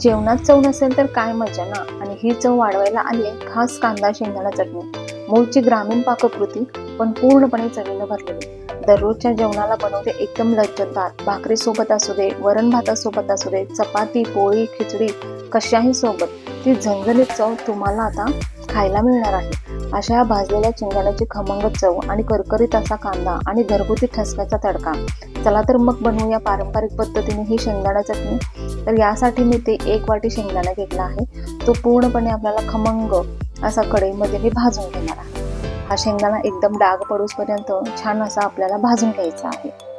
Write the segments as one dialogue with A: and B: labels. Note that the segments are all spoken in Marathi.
A: जेवणात चव नसेल तर काय मजा ना? आणि ही चव वाढवायला आली आहे खास कांदा शेंगदाणा चटणी. मूळची ग्रामीण पाककृती पण पूर्णपणे चवीनं भरलेली. दररोजच्या जेवणाला बनवते एकदम लज्जतदार. भाकरीसोबत असू दे वरण भातासोबत असू दे चपाती पोळी खिचडी कशाही सोबत. ती झणझणीत चव तुम्हाला आता खायला मिळणार आहे. अशा या भाजलेल्या शेंगदाण्याची खमंग चव आणि करकरीत असा कांदा आणि घरगुती ठसक्याचा तडका. चला तर मग बनवूया पारंपरिक पद्धतीने ही शेंगदाणा चटणी. तर यासाठी मी ते एक वाटी शेंगदाणा घेतला आहे. तो पूर्णपणे आपल्याला खमंग असा कढईमध्ये मी भाजून घेणार आहे. हा शेंगदाणा एकदम डाग पडूसपर्यंत छान असा आपल्याला भाजून घ्यायचा आहे.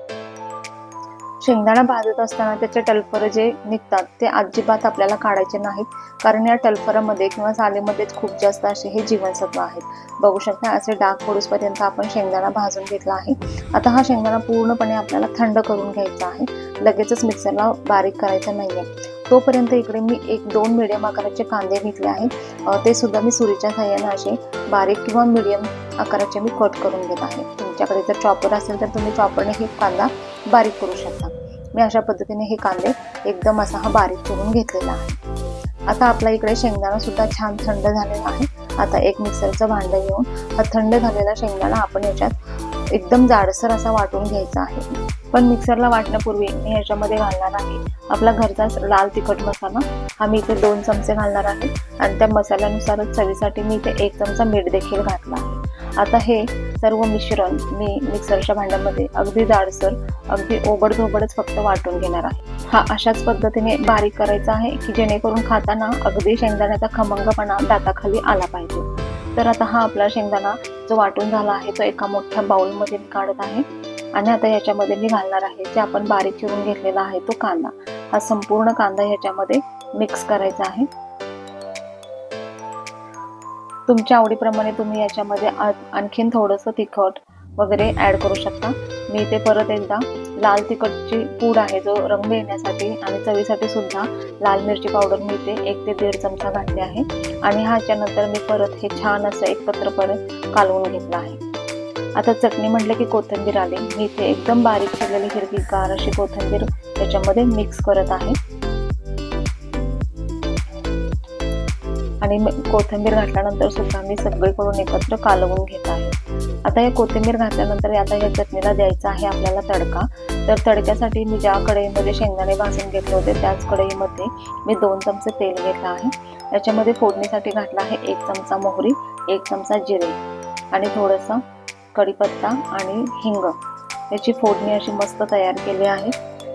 A: शेंगदाणा भाजत असताना त्याचे टलफरं जे निघतात ते अजिबात आपल्याला काढायचे नाहीत. कारण या टलफरामध्ये किंवा सालीमध्येच खूप जास्त असे हे जीवनसत्व आहेत. बघू शकता असे डाग पडूसपर्यंत आपण शेंगदाणा भाजून घेतला आहे. आता हा शेंगदाणा पूर्णपणे आपल्याला थंड करून घ्यायचा आहे. लगेचच मिक्सरला बारीक करायचा नाही आहे तोपर्यंत इकडे मी एक दोन मिडियम आकाराचे कांदे घेतले आहेत. ते सुद्धा मी सुरीच्या साह्यानं असे बारीक किंवा मीडियम आकाराचे मी कट करून घेत आहे. तुमच्याकडे जर चॉपर असेल तर तुम्ही चॉपरने हे कांदा बारीक करू शकता. मी अशा पद्धतीने हे कांदे एकदम असा हा बारीक करून घेतलेला आहे. आता आपला इकडे शेंगदाणा सुद्धा छान थंड झालेला आहे. आता एक मिक्सरचं भांडं घेऊन हा थंड झालेला शेंगदाणा आपण याच्यात एकदम जाडसर असा वाटून घ्यायचा आहे. पण मिक्सरला वाटण्यापूर्वी मी याच्यामध्ये घालणार आहे आपला घरचा लाल तिखट मसाला. हा मी इथे दोन चमचे घालणार आहे. आणि त्या मसाल्यानुसारच चवीसाठी मी इथे एक चमचा मीठ देखील घातला आहे. आता हे सर्व मिश्रण मी मिक्सरच्या भांड्यामध्ये अगदी जाडसर अगदी ओबडधोबडच फक्त वाटून घेणार आहे. हा अशाच पद्धतीने बारीक करायचा आहे की जेणेकरून खाताना अगदी शेंगदाण्याचा खमंगपणा दाताखाली आला पाहिजे. तर आता हा आपला शेंगदाणा जो वाटून झाला आहे तो एका मोठ्या बाउलमध्ये मी काढत आहे आणि आता याच्यामध्ये मी घालणार आहे जे आपण बारीक चिरून घेतलेला आहे तो कांदा. हा संपूर्ण कांदा ह्याच्यामध्ये मिक्स करायचा आहे. तुमच्या आवडीप्रमाणे तुम्ही याच्यामध्ये आ- आणखीन थोडंसं तिखट वगैरे ॲड करू शकता. मी इथे परत एकदा लाल तिखटची पूड आहे जो रंग येण्यासाठी आणि चवीसाठी सुद्धा लाल मिरची पावडर मी ते एक ते दीड चमचा घातली आहे. आणि ह्याच्यानंतर मी परत हे छान असं एकत्र परत कालवून घेतलं आहे. आता चटणी म्हटलं की कोथिंबीर आली. मी इथे एकदम बारीक चिरलेली हिरवीगार अशी कोथिंबीर त्याच्यामध्ये मिक्स करत आहे. आणि कोथिंबीर घातल्यानंतर सुद्धा मी सगळीकडून एकत्र कालवून घेत आहे. आता या कोथिंबीर घातल्यानंतर आता या चटणीला द्यायचा आहे आपल्याला तडका. तर तडक्यासाठी मी ज्या कढईमध्ये शेंगदाणे भाजून घेतले होते त्याच कढईमध्ये मी दोन चमचे तेल घेतलं आहे. याच्यामध्ये फोडणीसाठी घातला आहे एक चमचा मोहरी एक चमचा जिरे आणि थोडंसं कढीपत्ता आणि हिंग. याची फोडणी अशी मस्त तयार केली आहे.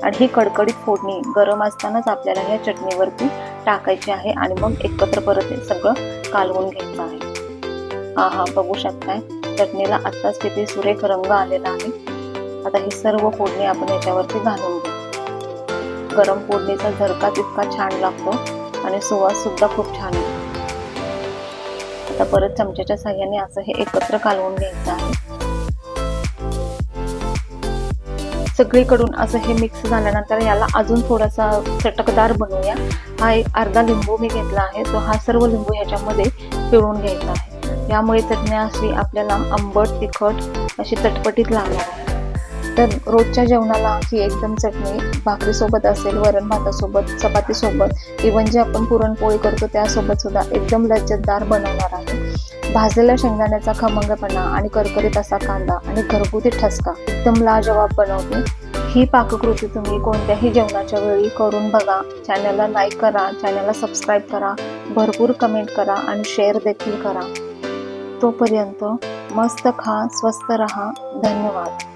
A: आणि ही कडकडीत फोडणी गरम असतानाच आपल्याला ह्या चटणीवरती टाकायची आहे आणि मग एकत्र परत हे सगळं कालवून घ्यायचं आहे. हा हा बघू शकताय. चटणीला आत्ताच किती सुरेख रंग आलेला आहे. आता ही सर्व फोडणी आपण याच्यावरती घालून घेऊ. गरम फोडणीचा झरका तितका छान लागतो आणि सुवास सुद्धा खूप छान येतो. आता परत चमच्याच्या साह्याने असं हे एकत्र कालवून घ्यायचं आहे. सगळीकडून असं हे मिक्स झाल्यानंतर याला अजून थोडासा चटकदार बनवूया. हा एक अर्धा लिंबू मी घेतला आहे. तो हा सर्व लिंबू ह्याच्यामध्ये पिळून घ्यायचा आहे. यामुळे चटणी अशी आपल्याला आंबट तिखट अशी चटपटीत लागणार आहे. तर रोजच्या जेवणाला ही एकदम चटणी भाकरीसोबत असेल वरण भातासोबत चपातीसोबत इवन जे आपण पुरणपोळी करतो त्यासोबत सुद्धा एकदम लज्जतदार बनवणार आहे. भाजलेल्या शेंगदाण्याचा खमंगपणा आणि करकरीत असा कांदा आणि घरगुती ठसका एकदम लाजवाब बनवते ही पाककृती तुम्ही कोणत्याही जेवणाच्या वेळी करून बघा. चॅनलला लाईक करा चॅनलला सबस्क्राईब करा भरपूर कमेंट करा आणि शेअर देखील करा. तोपर्यंत मस्त खा स्वस्त रहा. धन्यवाद.